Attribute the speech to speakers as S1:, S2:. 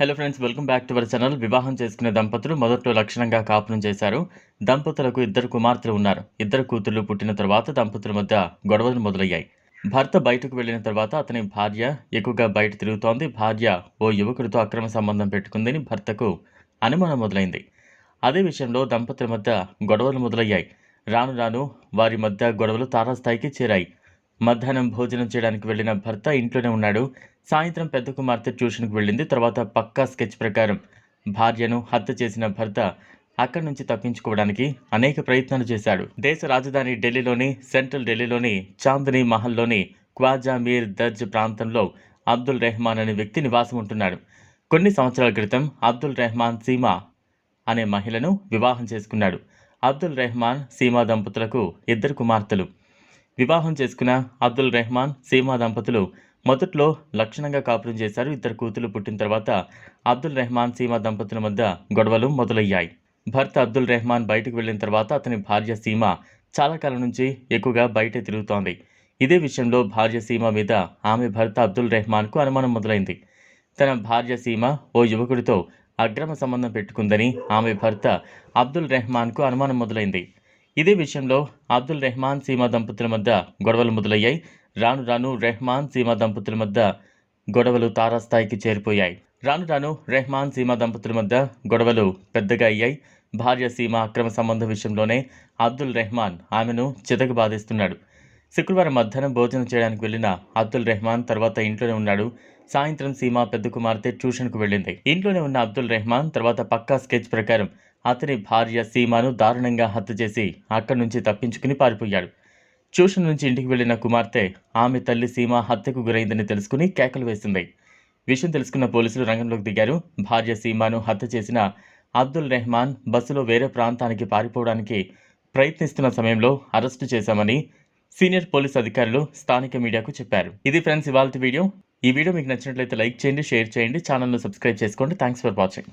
S1: Hello friends welcome back to our channel వివాహం చేసుకునే దంపతులు మొదట్లో లక్షణంగా కాపురం చేశారు. దంపతులకు ఇద్దరు కుమార్తెలు ఉన్నారు. ఇద్దరు కూతుర్లు పుట్టిన తర్వాత దంపతుల మధ్య గొడవలు మొదలయ్యాయి. భర్త బయటకు వెళ్ళిన తర్వాత అతని భార్య ఎక్కువగా బయట తిరుగుతోంది. భార్య ఓ యువకుడితో అక్రమ సంబంధం పెట్టుకుందని భర్తకు అనుమానం మొదలైంది. అదే విషయంలో దంపతుల మధ్య గొడవలు మొదలయ్యాయి. రాను రాను వారి మధ్య గొడవలు తారాస్థాయికి చేరాయి. మధ్యాహ్నం భోజనం చేయడానికి వెళ్ళిన భర్త ఇంట్లోనే ఉన్నాడు. సాయంత్రం పెద్ద కుమార్తె ట్యూషన్కి వెళ్ళింది. తర్వాత పక్కా స్కెచ్ ప్రకారం భార్యను హత్య చేసిన భర్త అక్కడి నుంచి తప్పించుకోవడానికి అనేక ప్రయత్నాలు చేశాడు. దేశ రాజధాని ఢిల్లీలోని సెంట్రల్ ఢిల్లీలోని చాందనీ మహల్లోని క్వాజామీర్ దర్జ్ ప్రాంతంలో అబ్దుల్ రెహమాన్ అనే వ్యక్తి నివాసం ఉంటున్నాడు. కొన్ని సంవత్సరాల క్రితం అబ్దుల్ రెహమాన్ సీమా అనే మహిళను వివాహం చేసుకున్నాడు. అబ్దుల్ రెహమాన్ సీమా దంపతులకు ఇద్దరు కుమార్తెలు. వివాహం చేసుకున్న అబ్దుల్ రెహమాన్ సీమా దంపతులు మొదట్లో లక్షణంగా కాపురం చేశారు. ఇద్దరు కూతులు పుట్టిన తర్వాత అబ్దుల్ రెహమాన్ సీమా దంపతుల మధ్య గొడవలు మొదలయ్యాయి. భర్త అబ్దుల్ రెహమాన్ బయటకు వెళ్ళిన తర్వాత అతని భార్య సీమ చాలా కాలం నుంచి ఎక్కువగా బయటే తిరుగుతోంది. ఇదే విషయంలో భార్య సీమ మీద ఆమె భర్త అబ్దుల్ రెహమాన్కు అనుమానం మొదలైంది. తన భార్య సీమ ఓ యువకుడితో అక్రమ సంబంధం పెట్టుకుందని ఆమె భర్త అబ్దుల్ రెహమాన్కు అనుమానం మొదలైంది. ఇదే విషయంలో అబ్దుల్ రెహమాన్ సీమా దంపతుల మధ్య గొడవలు మొదలయ్యాయి. రాను రాను రెహమాన్ సీమా దంపతుల మధ్య గొడవలు తారాస్థాయికి చేరిపోయాయి. రాను రాను రెహమాన్ సీమా దంపతుల మధ్య గొడవలు పెద్దగా అయ్యాయి. భార్య సీమ అక్రమ సంబంధం విషయంలోనే అబ్దుల్ రెహమాన్ ఆమెను చితకు బాధిస్తున్నాడు. శుక్రవారం మధ్యాహ్నం భోజనం చేయడానికి వెళ్ళిన అబ్దుల్ రెహమాన్ తర్వాత ఇంట్లోనే ఉన్నాడు. సాయంత్రం సీమ పెద్ద కుమార్తె ట్యూషన్కు వెళ్ళింది. ఇంట్లోనే ఉన్న అబ్దుల్ రెహమాన్ తర్వాత పక్కా స్కెచ్ ప్రకారం అతని భార్య సీమాను దారుణంగా హత్య చేసి అక్కడి నుంచి తప్పించుకుని పారిపోయాడు. ట్యూషన్ నుంచి ఇంటికి వెళ్ళిన కుమార్తె ఆమె తల్లి సీమ హత్యకు గురైందని తెలుసుకుని కేకలు వేసింది. విషయం తెలుసుకున్న పోలీసులు రంగంలోకి దిగారు. భార్య సీమాను హత్య చేసిన అబ్దుల్ రెహమాన్ బస్సులో వేరే ప్రాంతానికి పారిపోవడానికి ప్రయత్నిస్తున్న సమయంలో అరెస్టు చేశామని సీనియర్ పోలీస్ అధికారులు స్థానిక మీడియాకు చెప్పారు. ఇది ఫ్రెండ్స్ ఇవాళ వీడియో. ఈ వీడియో మీకు నచ్చినట్లయితే లైక్ చేయండి షేర్ చేయండి ఛానల్ను సబ్స్క్రైబ్ చేసుకోండి. Thanks for watching.